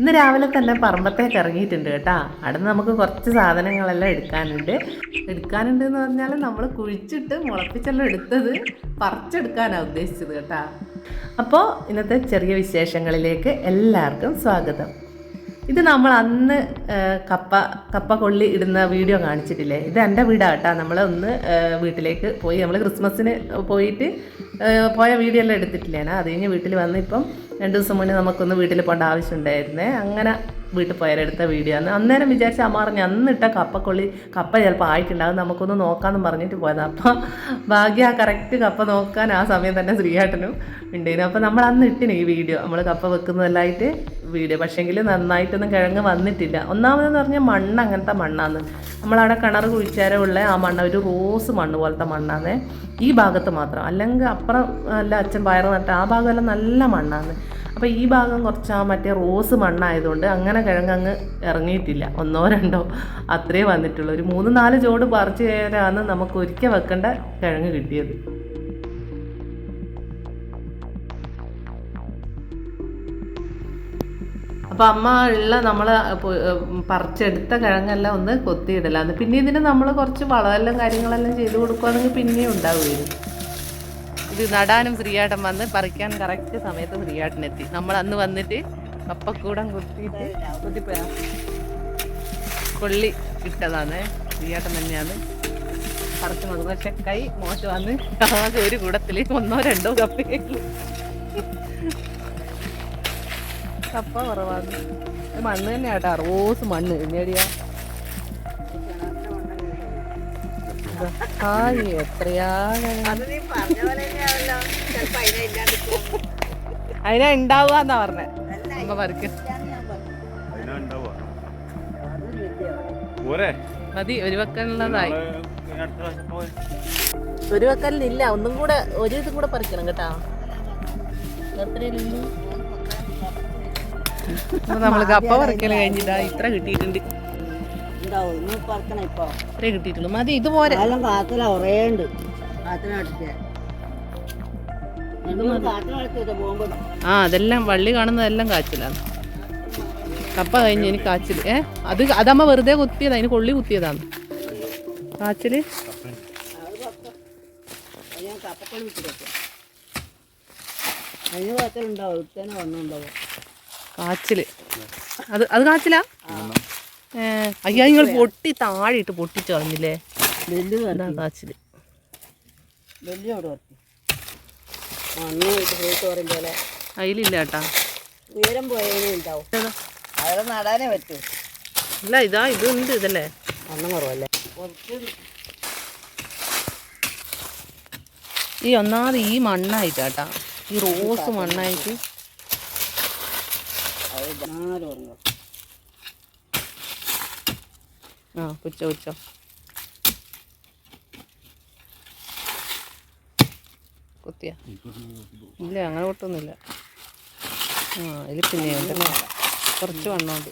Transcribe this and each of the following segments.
ഇന്ന് രാവിലെ തന്നെ പറമ്പത്തേക്ക് ഇറങ്ങിയിട്ടുണ്ട് കേട്ടാ. അവിടെ നമുക്ക് കുറച്ച് സാധനങ്ങളെല്ലാം എടുക്കാനുണ്ട്. എടുക്കാനുണ്ട് എന്ന് പറഞ്ഞാൽ നമ്മൾ കുഴിച്ചിട്ട് മുളപ്പിച്ചെല്ലാം എടുത്തത് പറിച്ചെടുക്കാനാണ് ഉദ്ദേശിച്ചത് കേട്ടാ. അപ്പോൾ ഇന്നത്തെ ചെറിയ വിശേഷങ്ങളിലേക്ക് എല്ലാവർക്കും സ്വാഗതം. ഇത് നമ്മൾ അന്ന് കപ്പ കപ്പ കൊള്ളി ഇടുന്ന വീഡിയോ കാണിച്ചിട്ടില്ലേ? ഇത് എന്റെ വീടാണ് കേട്ടോ നമ്മൾ ഒന്ന് വീട്ടിലേക്ക് പോയി നമ്മൾ ക്രിസ്മസിന് പോയിട്ട് പോയ വീഡിയോ എല്ലാം എടുത്തിട്ടില്ലേനാ അത് കഴിഞ്ഞ് വീട്ടിൽ വന്ന് ഇപ്പം രണ്ട് ദിവസം മുന്നേ നമുക്കൊന്ന് വീട്ടിൽ പോകേണ്ട ആവശ്യമുണ്ടായിരുന്നേ. അങ്ങനെ വീട്ടിൽ പോയാലെടുത്ത വീഡിയോ. ആണ് അന്നേരം വിചാരിച്ച പറഞ്ഞു അന്നിട്ട കപ്പക്കൊള്ളി കപ്പ ചിലപ്പോൾ ആയിട്ടുണ്ടാകും നമുക്കൊന്ന് നോക്കാമെന്ന് പറഞ്ഞിട്ട് പോയതാണ് അപ്പോൾ ഭാഗ്യ ആ കറക്റ്റ് കപ്പ നോക്കാൻ ആ സമയം തന്നെ ശ്രീയാട്ടനും ഉണ്ടായിരുന്നു. അപ്പോൾ നമ്മൾ അന്ന് ഇട്ടിന് ഈ വീഡിയോ. നമ്മൾ കപ്പ വെക്കുന്നതെല്ലായിട്ട് വീഡിയോ പക്ഷേങ്കിൽ നന്നായിട്ടൊന്നും കിഴങ്ങ് വന്നിട്ടില്ല. ഒന്നാമതെന്ന് പറഞ്ഞാൽ മണ്ണ് അങ്ങനത്തെ മണ്ണാണ് നമ്മളവിടെ കിണർ കുഴിച്ചാലുള്ള ആ മണ്ണ് ഒരു റോസ് മണ്ണ് പോലത്തെ മണ്ണാണ് ഈ ഭാഗത്ത് മാത്രം. അല്ലെങ്കിൽ അപ്പുറം അല്ല അച്ഛൻ പയർ നട്ട ആ ഭാഗമെല്ലാം നല്ല മണ്ണാണ് അപ്പോൾ ഈ ഭാഗം കുറച്ച് ആ മറ്റേ റോസ് മണ്ണായതുകൊണ്ട് അങ്ങനെ കിഴങ്ങ് അങ്ങ് ഇറങ്ങിയിട്ടില്ല. ഒന്നോ രണ്ടോ അത്രേ വന്നിട്ടുള്ളൂ. ഒരു മൂന്ന് നാല് ചോട് പറിച്ചു കയറാണ് നമുക്ക് ഒരിക്കൽ വെക്കേണ്ട കിഴങ്ങ് കിട്ടിയത്. അപ്പം അമ്മ ഉള്ള നമ്മൾ പറിച്ചെടുത്ത കിഴങ്ങെല്ലാം ഒന്ന് കൊത്തിയിടലാന്ന് പിന്നെ ഇതിന് നമ്മൾ കുറച്ച് വളമെല്ലാം കാര്യങ്ങളെല്ലാം ചെയ്ത് കൊടുക്കുകയാണെങ്കിൽ പിന്നെയും ഉണ്ടാവുമായിരുന്നു ഇത് നടാനും ശ്രീയാട്ടൻ വന്ന് പറിക്കാൻ കറക്റ്റ് സമയത്ത് ശ്രീയാട്ടൻ എത്തി. നമ്മൾ അന്ന് വന്നിട്ട് അപ്പക്കൂടം കുത്തിയിട്ട് കുത്തിപ്പോയാ? കൊള്ളി ഇട്ടതാണ്. ശ്രീയാട്ടൻ തന്നെയാണ് പറിച്ചു നോക്കുന്നത് പക്ഷെ കൈ മോശമാണ് ആകെ ഒരു കൂടത്തിൽ ഒന്നോ രണ്ടോ കപ്പയുള്ളൂ കപ്പ കുറവാണ് മണ്ണ് മണ്ണ് തന്നെയാട്ടാ റോസ് മണ്ണ്. എന്നെടിയാ ആ എത്രയാ അതിനെ ഉണ്ടാവുക പറഞ്ഞേ അമ്മ പറിക്കും. മതി ഒരു വെക്കലുള്ളതായി ഒരു വെക്കലിനില്ല ഒന്നും കൂടെ ഒരു ഇതും കൂടെ പറിക്കണം കേട്ടാ. നമ്മൾ കപ്പ പറിക്കൽ കഴിഞ്ഞിട്ടാ ഇത്ര കിട്ടിയിട്ടുണ്ട്. ഇത്രേ കിട്ടിയിട്ടുള്ളൂ. മതി കാത്തില കുറേ ഉണ്ട്. ആ അതെല്ലാം വള്ളി കാണുന്നതെല്ലാം കാച്ചിലാണ്. കപ്പ കഴിഞ്ഞ് എനിക്ക് കാച്ചിൽ ഏ അത് അതമ്മ വെറുതെ കുത്തിയതാ അതിന് കൊള്ളി കുത്തിയതാണ്. കാച്ചിൽ. ഞാൻ കപ്പക്കളി വിട്ടിട്ട് അതിന് കാച്ചിലുണ്ടാവും ഇത്തന്നെ വണ്ണുണ്ടാവും കാച്ചിൽ. അത് അത് കാച്ചിലാ? അയ്യാ നിങ്ങൾ പൊട്ടി താഴെയിട്ട് പൊട്ടിച്ച് കളഞ്ഞില്ലേ? കാച്ചിൽ. അതിലില്ല കേട്ടാ ഉയരം അവിടെ നടാനേ പറ്റൂ. ഇല്ല ഇതാ ഇതുണ്ട് ഇതല്ലേ? ഒന്നും കുറവല്ലേ? ഈ ഒന്നാമത് ഈ മണ്ണായിട്ടാട്ടാ. ഈ റോസ് മണ്ണായിട്ട് അത് നാല് പറഞ്ഞു ആ പുച്ച പുച്ച. കുത്തിയ. ഇല്ല അങ്ങനെ പൊട്ടൊന്നുമില്ല ആ ഇതിൽ പിന്നെ ഉണ്ടല്ലേ കുറച്ച് വണ്ണമുണ്ട്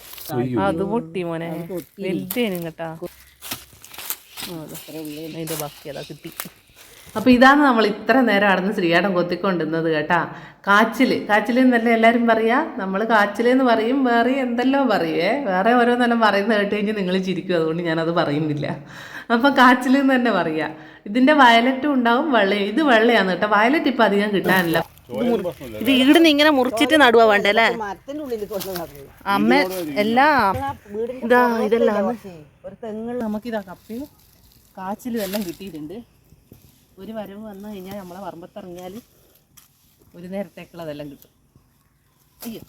അത് പൊട്ടി മോനെ. വലുതേനും കേട്ടാ ആ, അതാ. അതിന്റെ ബാക്കി അതാ കിട്ടി അപ്പൊ ഇതാണ് നമ്മൾ ഇത്ര നേരം അടന്ന് ശ്രീയാടം കൊത്തിക്കൊണ്ടിരുന്നത് കേട്ടാ. കാച്ചിൽ കാച്ചിൽ എന്നല്ലേ എല്ലാവരും പറയാ? നമ്മൾ കാച്ചിലെന്ന് പറയും വേറെ എന്തെല്ലോ പറയുവേ വേറെ ഓരോന്നെല്ലാം പറയുന്നത് കേട്ട് കഴിഞ്ഞാൽ നിങ്ങൾ ചിരിക്കും. അതുകൊണ്ട് ഞാനത് പറയുന്നില്ല. അപ്പോൾ കാച്ചിൽ എന്ന് തന്നെ പറയാ. ഇതിന്റെ വയലറ്റും ഉണ്ടാവും വെള്ളയും. ഇത് വെള്ളയാണ് കേട്ടോ. വയലറ്റ് ഇപ്പം അധികം കിട്ടാനില്ല. ഇത് ഇവിടുന്ന് ഇങ്ങനെ മുറിച്ചിട്ട് നടുവാ വേണ്ടല്ലേ അമ്മ എല്ലാം ഇതാ ഇതെല്ലാം. ഒരു തെങ്ങ് നമുക്കിതാ കപ്പയും കാച്ചിലും എല്ലാം കിട്ടിയിട്ടുണ്ട്. ഒരു വരവ് വന്നു കഴിഞ്ഞാൽ നമ്മളെ പറമ്പത്തിറങ്ങിയാൽ ഒരു നേരത്തേക്കുള്ളതെല്ലാം കിട്ടും. അയ്യോ.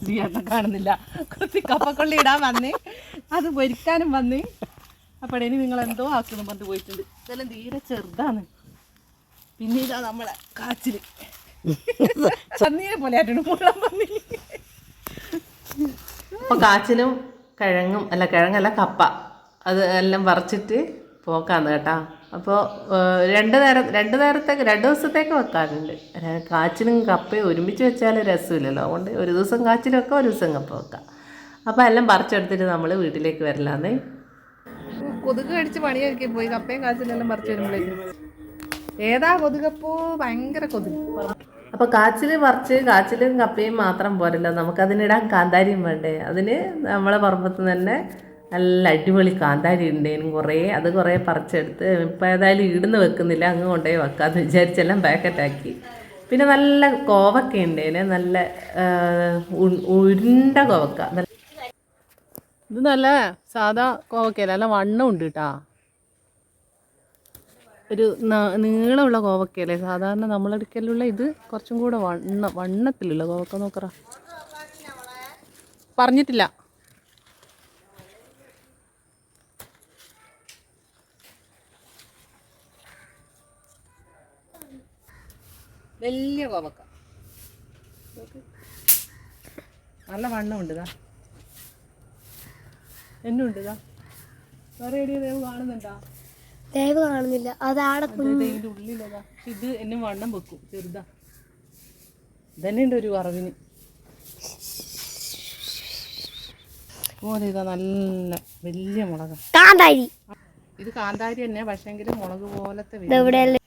ശ്രീയേട്ടനെ കാണുന്നില്ല. കുറച്ച് കപ്പക്കൊള്ളി ഇടാൻ വന്ന്. അത് പൊരിക്കാനും വന്ന്. അപ്പോഴേന് നിങ്ങൾ എന്തോ ആക്കുന്നു പറഞ്ഞു പോയിട്ടുണ്ട്. ഇതെല്ലാം തീരെ ചെറുതാണ്. പിന്നെ ഇതാ നമ്മളെ കാച്ചിൽ. ചന്നീനെ പോലെ ആയിട്ടുണ്ട്. മുള്ളം പന്നി അപ്പോൾ കാച്ചിലും കിഴങ്ങും അല്ല കിഴങ്ങല്ല കപ്പ. അത് എല്ലാം പറിച്ചിട്ട് പോക്കാന്ന് കേട്ടാ. അപ്പോൾ രണ്ട് നേരം രണ്ട് നേരത്തേക്ക് രണ്ട് ദിവസത്തേക്ക് വെക്കാറുണ്ട്. കാച്ചിലും കപ്പയും ഒരുമിച്ച് വെച്ചാൽ രസമില്ലല്ലോ. അതുകൊണ്ട് ഒരു ദിവസം കാച്ചിലും വെക്കാം ഒരു ദിവസം കപ്പ വെക്കാം. അപ്പോൾ എല്ലാം പറിച്ചെടുത്തിട്ട് നമ്മൾ വീട്ടിലേക്ക് വരലാന്നേ. കൊതുക് കടിച്ച് പണിയൊക്കെ പോയി. കപ്പയും കാച്ചിലും എല്ലാം പറിച്ച് വരുമ്പോഴേക്കും. ഏതാ കൊതുകപ്പോ? ഭയങ്കര കൊതുക്. അപ്പോൾ കാച്ചിൽ പറിച്ച് കാച്ചിലും കപ്പയും മാത്രം പോരല്ലോ. നമുക്കതിനിടാൻ കാന്താരിയും വേണ്ടേ? അതിന് നമ്മളെ പറമ്പത്ത് തന്നെ നല്ല അടിപൊളി കാന്താരി ഉണ്ടേനും കുറേ. അത് കുറേ പറിച്ചെടുത്ത് ഇപ്പം ഏതായാലും ഇടുന്ന് വെക്കുന്നില്ല. അങ്ങ് കൊണ്ടുപോയി വെക്കാമെന്ന് വിചാരിച്ചെല്ലാം പാക്കറ്റാക്കി. പിന്നെ നല്ല കോവക്ക ഉണ്ടേന്. നല്ല ഉരുണ്ട കോവക്ക. ഇത് നല്ല സാധാ കോവക്കയല്ല. നല്ല വണ്ണം ഉണ്ട് കേട്ടാ ഒരു നീളമുള്ള കോവക്കയല്ലേ? സാധാരണ നമ്മളെടുക്കലുള്ള ഇത് കുറച്ചും കൂടെ വണ്ണ വണ്ണത്തിലുള്ള കോവക്ക നോക്കറ. പറഞ്ഞിട്ടില്ല. വലിയ കോവക്ക. നല്ല വണ്ണമുണ്ട് ഇതാ. എന്നുണ്ട് ഇതാ. വേറെ എവിടെയോ ദേവ് കാണുന്നുണ്ടാ? ദേവ് കാണുന്നില്ല. അതാടെ അത് ഇതിന്റെ ഉള്ളിലതാ പക്ഷെ ഇത് എന്നെ വണ്ണം വെക്കും ചെറുതാ. ഇതന്നെ ഉണ്ട് ഒരു വറവിന്. പോലെ ഇതാ നല്ല വലിയ മുളക. കാന്താരി. ഇത് കാന്താരി തന്നെ പക്ഷെങ്കിൽ മുളക് പോലത്തെ വലിയ-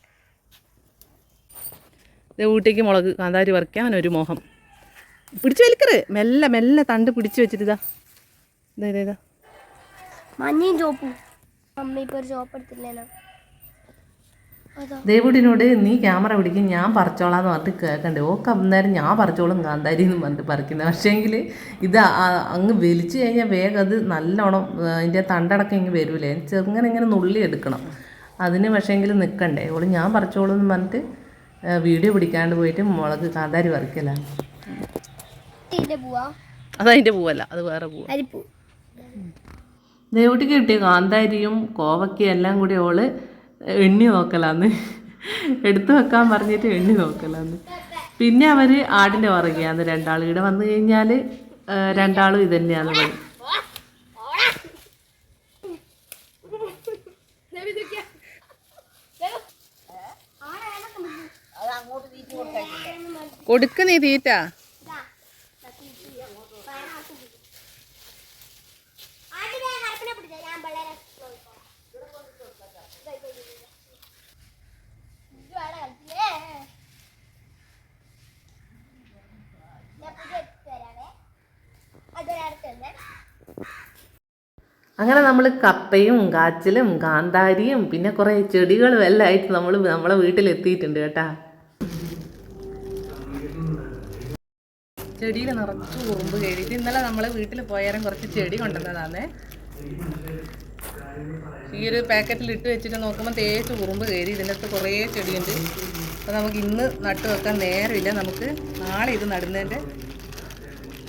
ഊട്ടിക്ക് മുളക് കാന്താരി പറിക്കാൻ ഒരു മോഹം. പിടിച്ചു വലിക്കറ്. മെല്ലെ മെല്ലെ തണ്ട് പിടിച്ചു വെച്ചിട്ട് ഇതാ. ഇതാ ഇതാ ഇതാ മഞ്ഞയും ചോപ്പും ഒരു എടുത്തില്ലേനോ ദേവുടിനോട് നീ ക്യാമറ പിടിക്കും ഞാൻ പറിച്ചോളാന്ന് പറഞ്ഞിട്ട് കേൾക്കണ്ടേ ഓക്കെ അന്നേരം ഞാൻ പറിച്ചോളും കാന്താരി എന്ന് പറഞ്ഞിട്ട് പറിക്കുന്നത് പക്ഷേങ്കിൽ ഇത് അങ്ങ് വലിച്ചു കഴിഞ്ഞാൽ വേഗം അത് നല്ലോണം അതിന്റെ തണ്ടടക്കം ഇങ്ങ് വരൂലേ. ചെറുങ്ങനെ ഇങ്ങനെ നുള്ളി എടുക്കണം. അതിന് പക്ഷേങ്കിൽ നിൽക്കണ്ടേ ഓൾ ഞാൻ പറിച്ചോളും എന്ന് പറഞ്ഞിട്ട് വീഡിയോ പിടിക്കാണ്ട് പോയിട്ട് മുളക് കാന്താരി പറിക്കലാണ് അതതിന്റെ അതതിന്റെ പൂവല്ല അത് വേറെ പൂവ്. ദേവുട്ടിക്ക് കിട്ടിയ കാന്താരിയും കോവക്കയും എല്ലാം കൂടി ഓൾ എണ്ണി നോക്കലാന്ന്. എടുത്തു വെക്കാൻ പറഞ്ഞിട്ട് എണ്ണി നോക്കലാന്ന്. പിന്നെ അവർ ആടിന്റെ പുറകെയാണ് രണ്ടാളും. ഇവിടെ വന്നു കഴിഞ്ഞാൽ രണ്ടാളും ഇതന്നെയാന്ന് തന്നെയാണ് പണി അത് അങ്ങോട്ട് തീറ്റി കൊടുക്കാൻ കൊടുക്ക് നീ തീറ്റ. അങ്ങനെ നമ്മൾ കപ്പയും കാച്ചിലും കാന്താരിയും പിന്നെ കുറേ ചെടികളും എല്ലാം ആയിട്ട് നമ്മൾ നമ്മളെ വീട്ടിലെത്തിയിട്ടുണ്ട് കേട്ടാ. ചെടിയിൽ നിറച്ച് ഉറുമ്പ് കയറിയിട്ട് ഇന്നലെ നമ്മൾ വീട്ടിൽ പോയാലും കുറച്ച് ചെടി കൊണ്ടുവന്നതാണേ ഈ ഒരു പാക്കറ്റിൽ ഇട്ട് വെച്ചിട്ട് നോക്കുമ്പോൾ തേച്ച് ഉറുമ്പ് കയറി ഇതിന്റെ അടുത്ത് കുറേ ചെടിയുണ്ട്. അപ്പോൾ നമുക്ക് ഇന്ന് നട്ടു വെക്കാൻ നേരമില്ല. നമുക്ക് നാളെ ഇത് നടുന്നതിന്റെ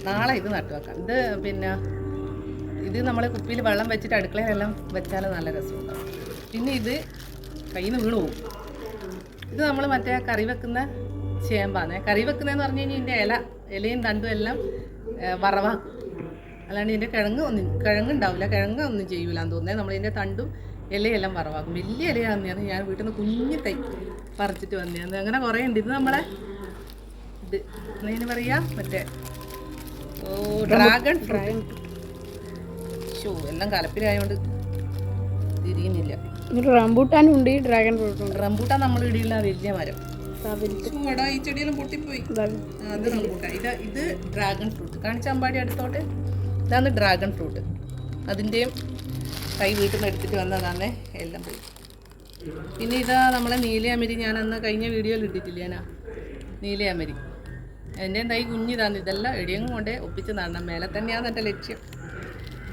നാളെ ഇത് നട്ടു വെക്കാം. ഇത് പിന്നെ ഇത് നമ്മൾ കുപ്പിയിൽ വെള്ളം വെച്ചിട്ട് അടുക്കളയിലെല്ലാം വെച്ചാൽ നല്ല രസമുണ്ടാവും. പിന്നെ ഇത് കയ്യിൽ നിന്ന് വീണു പോകും ഇത് നമ്മൾ മറ്റേ കറി വെക്കുന്ന ചേമ്പാന്നേ. കറി വെക്കുന്നതെന്ന് പറഞ്ഞു കഴിഞ്ഞാൽ ഇതിന്റെ ഇല ഇലയും തണ്ടും എല്ലാം വറവാക്കും അല്ലാണ്ട് ഇതിന്റെ കിഴങ്ങ് ഒന്നും കിഴങ്ങ് ഉണ്ടാവില്ല. കിഴങ്ങ് ഒന്നും ചെയ്യൂല എന്ന് തോന്നുന്നത് നമ്മളിതിന്റെ തണ്ടും ഇലയെല്ലാം വറവാക്കും. വലിയ ഇലയാണെന്ന് ഞാൻ വീട്ടിൽ നിന്ന് കുഞ്ഞു തൈ പറിച്ചിട്ട് വന്നതാണ് അങ്ങനെ കുറേ ഉണ്ട്. ഇത് നമ്മളെ ഇത് എന്നതിന് പറയാ? മറ്റേ ഓ ഡ്രാഗൺ ഫ്രൈ. ഷോ എല്ലാം കലപ്പിലായതുകൊണ്ട് തിരിയുന്നില്ല. റംബൂട്ടാനും ഉണ്ട് ഡ്രാഗൺ ഫ്രൂട്ടും റംബൂട്ടാൻ നമ്മൾ ഇടിയുള്ള വലിയ മരം. ഈ ചെടിയെല്ലാം പൊട്ടിപ്പോയി. ആ, അത് റംബൂട്ടാൻ ഇത് ഇത് ഡ്രാഗൺ ഫ്രൂട്ട് കാണിച്ച അമ്പാടി അടുത്തോട്ട്. ഇതാണ് ഡ്രാഗൺ ഫ്രൂട്ട് അതിന്റെയും കൈ വീട്ടിൽ നിന്ന് എടുത്തിട്ട് വന്നതാണ് എല്ലാം പോയി. പിന്നെ ഇതാ നമ്മളെ നീലയാമരി ഞാൻ അന്ന് കഴിഞ്ഞ വീഡിയോയിൽ ഇട്ടിട്ടില്ല ഞാനാ? നീലയമരി എന്റെ തൈ കുഞ്ഞിതാണ്? ഇതെല്ലാം എടിയും കൊണ്ടേ ഒപ്പിച്ച് നടണം. മേലെ തന്നെയാണ് എന്റെ ലക്ഷ്യം.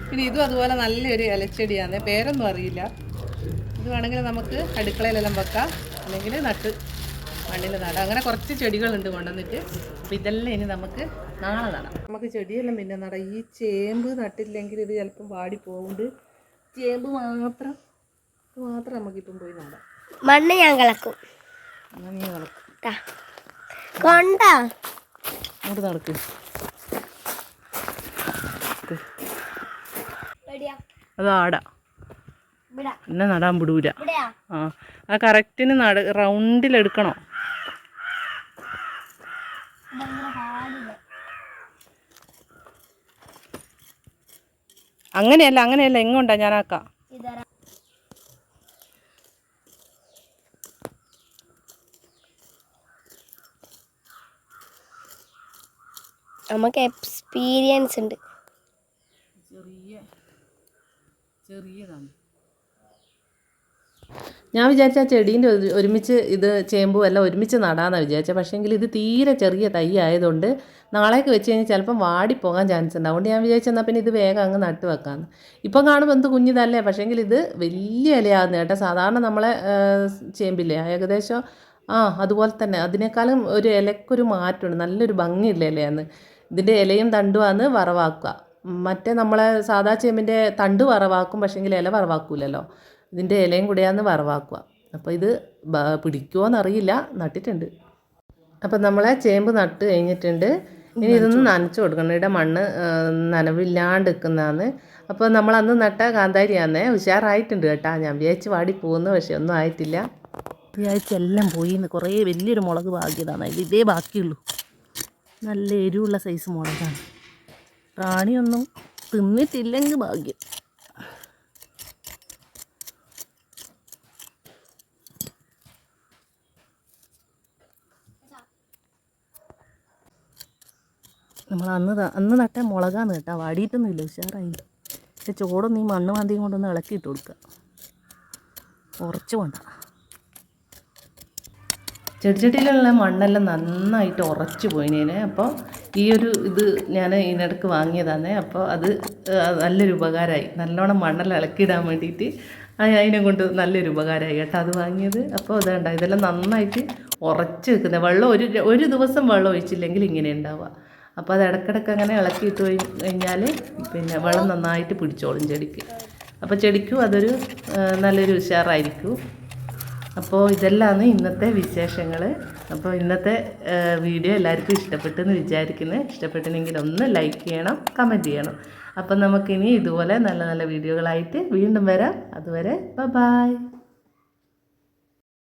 പിന്നെ ഇതും അതുപോലെ നല്ലൊരു ഇലച്ചെടിയാണ്. പേരൊന്നും അറിയില്ല. ഇത് വേണമെങ്കിൽ നമുക്ക് അടുക്കളയിലെല്ലാം വെക്കാം. അല്ലെങ്കിൽ നട്ട് മണ്ണിൽ നടാം. അങ്ങനെ കുറച്ച് ചെടികളുണ്ട് കൊണ്ടുവന്നിട്ട്. അപ്പം ഇതെല്ലാം ഇനി നമുക്ക് നാളെ നടാം. നമുക്ക് ചെടിയെല്ലാം പിന്നെ നടാം. ഈ ചേമ്പ് നട്ടില്ലെങ്കിൽ ഇത് ചിലപ്പം വാടി പോകുന്നുണ്ട് ചേമ്പ് മാത്രം ഇത് മാത്രം നമുക്കിപ്പം പോയി നടാം. മണ്ണ് ഞാൻ കളക്കും മണ്ണ് നീ നടക്കും ട്ടാ. കൊണ്ടാ? അങ്ങോട്ട് നടക്ക്. എവിടെയാ അത് ഇവിടെ എന്നെ നടാൻ വിടൂല. ഇവിടെയാ ആ ആ കറക്റ്റിന് നട റൗണ്ടിലെടുക്കണോ? അങ്ങനെയല്ല അങ്ങനെയല്ല എങ്ങോട്ടാ ഞാനാക്കാം. നമുക്ക് എക്സ്പീരിയൻസ് ഉണ്ട്. ചെറിയ ചെറിയതാണ്. ഞാൻ വിചാരിച്ച ആ ചെടീന്റെ ഒരു- ഒരുമിച്ച് ഇത് ചേമ്പും എല്ലാം ഒരുമിച്ച് നടാമെന്നാണ് വിചാരിച്ചത് പക്ഷേങ്കിൽ ഇത് തീരെ ചെറിയ തൈ ആയതുകൊണ്ട് നാളേക്ക് വെച്ച് കഴിഞ്ഞാൽ ചിലപ്പം വാടിപ്പോകാൻ ചാൻസ് ഉണ്ട്. അതുകൊണ്ട് ഞാൻ വിചാരിച്ചെന്നാൽ പിന്നെ ഇത് വേഗം അങ്ങ് നട്ട് വെക്കാമെന്ന് ഇപ്പം കാണുമ്പോൾ എന്ത് കുഞ്ഞിതല്ലേ? പക്ഷേങ്കിൽ ഇത് വലിയ ഇലയാകുന്ന കേട്ടോ. സാധാരണ നമ്മളെ ചേമ്പില്ലേ? ഏകദേശം ആ അതുപോലെ തന്നെ. അതിനേക്കാളും ഒരു ഇലക്കൊരു മാറ്റമുണ്ട്. നല്ലൊരു ഭംഗിയുള്ള ഇലയാണ് ഇതിന്റെ ഇലയും തണ്ടുമാണ് വറവാക്കുക. മറ്റേ നമ്മളെ സാധാ ചേമ്പിന്റെ തണ്ട് വറവാക്കും. പക്ഷേങ്കിൽ ഇല വറവാക്കൂലല്ലോ. ഇതിന്റെ ഇലയും കൂടെയാന്ന് വറവാക്കുക. അപ്പോൾ ഇത് പിടിക്കുമോ എന്നറിയില്ല നട്ടിട്ടുണ്ട്. അപ്പം നമ്മളെ ചേമ്പ് നട്ട് കഴിഞ്ഞിട്ടുണ്ട്. ഇനി ഇതൊന്ന് നനച്ചു കൊടുക്കണം. ഇവിടെ മണ്ണ് നനവില്ലാണ്ട് നിൽക്കുന്നതാണ് അപ്പോൾ നമ്മൾ അന്ന് നട്ട കാന്താരിയാന്നേ ഉഷാറായിട്ടുണ്ട് കേട്ടാ. ഞാൻ വിചാരിച്ച് വാടി പോകുന്നു പക്ഷെ ഒന്നും ആയിട്ടില്ല. വിചാരിച്ചെല്ലാം പോയി കുറേ വലിയൊരു മുളക് ബാക്കിയതാണ് അതിൽ ഇതേ ബാക്കിയുള്ളൂ. നല്ല എരിവുള്ള സൈസ് മുളകാണ്. റാണിയൊന്നും തിന്നിട്ടില്ലെങ്കിൽ ഭാഗ്യം. നമ്മൾ അന്ന് അന്ന് നട്ട മുളകാന്ന് കേട്ടോ. വാടിയിട്ടൊന്നുമില്ല ഉഷാറായി പക്ഷെ ചോടൊന്നും ഈ മണ്ണ് മാന്തിയും കൊണ്ടൊന്ന് ഇളക്കിയിട്ട് കൊടുക്കുക ഉറച്ചു വേണ്ട ചെടിച്ചട്ടിയിലുള്ള മണ്ണെല്ലാം നന്നായിട്ട് ഉറച്ചു പോയിനേനെ. അപ്പോൾ ഈ ഒരു ഇത് ഞാൻ ഇതിനിടക്ക് വാങ്ങിയതാണ്. അപ്പോൾ അത് നല്ലൊരു ഉപകാരമായി. നല്ലോണം മണ്ണെല്ലാം ഇളക്കിയിടാൻ വേണ്ടിയിട്ട് അതിനെ കൊണ്ട് നല്ലൊരു ഉപകാരമായി കേട്ടോ അത് വാങ്ങിയത്. അപ്പോൾ ഇതാണ്ട ഇതെല്ലാം നന്നായിട്ട് ഉറച്ച് വെക്കുന്നത് വെള്ളം ഒരു ഒരു ദിവസം വെള്ളം ഒഴിച്ചില്ലെങ്കിൽ ഇങ്ങനെ ഉണ്ടാവുക. അപ്പോൾ അത് ഇടക്കിടക്ക് അങ്ങനെ ഇളക്കിയിട്ട് കഴിഞ്ഞാൽ പിന്നെ വെള്ളം നന്നായിട്ട് പിടിച്ചോളും ചെടിക്ക്. അപ്പോൾ ചെടിക്കും അതൊരു നല്ലൊരു ഉഷാറായിരിക്കും. അപ്പോൾ ഇതെല്ലാമാണ് ഇന്നത്തെ വിശേഷങ്ങൾ അപ്പോൾ ഇന്നത്തെ വീഡിയോ എല്ലാവർക്കും ഇഷ്ടപ്പെട്ടെന്ന് വിചാരിക്കുന്നത് ഇഷ്ടപ്പെട്ടെങ്കിൽ ഒന്ന് ലൈക്ക് ചെയ്യണം കമന്റ് ചെയ്യണം. അപ്പം നമുക്കിനി ഇതുപോലെ നല്ല നല്ല വീഡിയോകളായിട്ട് വീണ്ടും വരാം. അതുവരെ ബ ബായ്